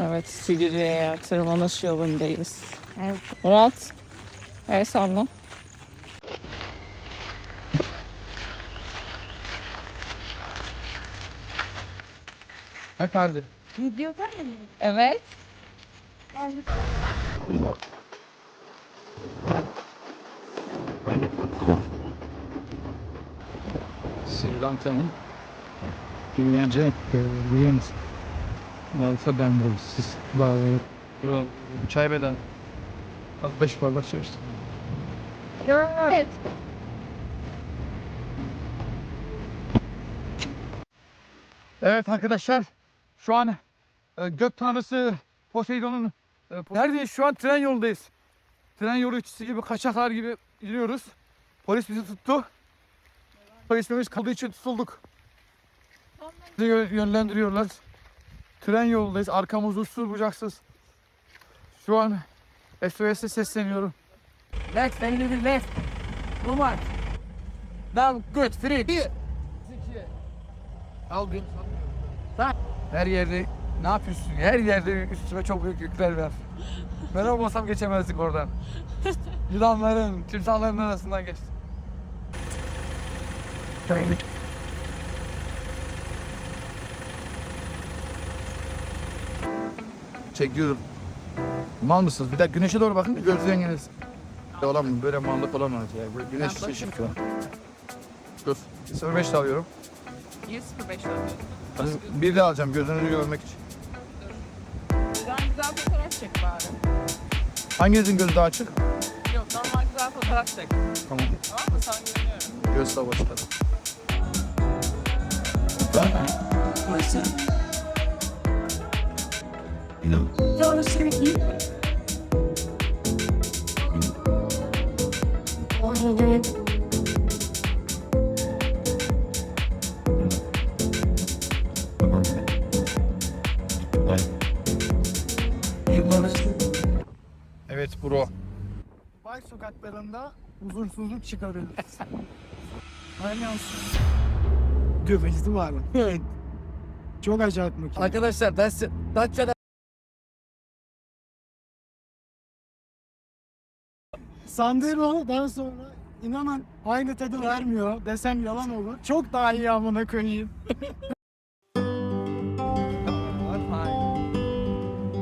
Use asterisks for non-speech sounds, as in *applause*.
Evet, Silivri'ye tırmanış yolundayız. Evet. Murat, el salla. Efendim. Evet. Sri Lanka'nın dünyaca musun? Alfa ben bu siz bağlı. Çay beden. Az beş bardak çay içtim. Evet. Evet arkadaşlar şu an e, gök tanrısı Poseidon'un e, Po- neredeyiz şu an tren yolundayız. Tren yolu içisi gibi kaçaklar gibi gidiyoruz. Polis bizi tuttu. Polisimiz kaldığı için tutulduk. Bizi yö- yönlendiriyorlar. Tren yolundayız. Arkamız uçsuz bucaksız. Şu an SOS'e sesleniyorum. Left, you left. Much. Now, good, free. Al gün. Her yerde ne yapıyorsun? Her yerde üstüme çok büyük yükler var. Ben olmasam geçemezdik oradan. Yılanların, timsahların arasından geçtim. Çekiyorum. Mal mısınız? Bir de güneşe doğru bakın gözlerin gelirsin. Olamam böyle mallık olamaz ya. Böyle güneş ışık falan. Dur. 05 de alıyorum. 105 Hadi Bir de alacağım gözünüzü görmek için. Güzel güzel fotoğraf çek bari. Hanginizin gözü daha açık? Yok normal güzel fotoğraf çek. Tamam. Tamam mı? Sana güveniyorum. Göz savaşları. Evet bro. Bay sokaklarında huzursuzluk çıkarıyor. *laughs* Aynen. Göbeci var mı? Evet. Çok acayip makine. Arkadaşlar ben size Datça'da Sandro'dan sonra inanın aynı tadı vermiyor desem yalan olur. Çok daha iyi amına koyayım.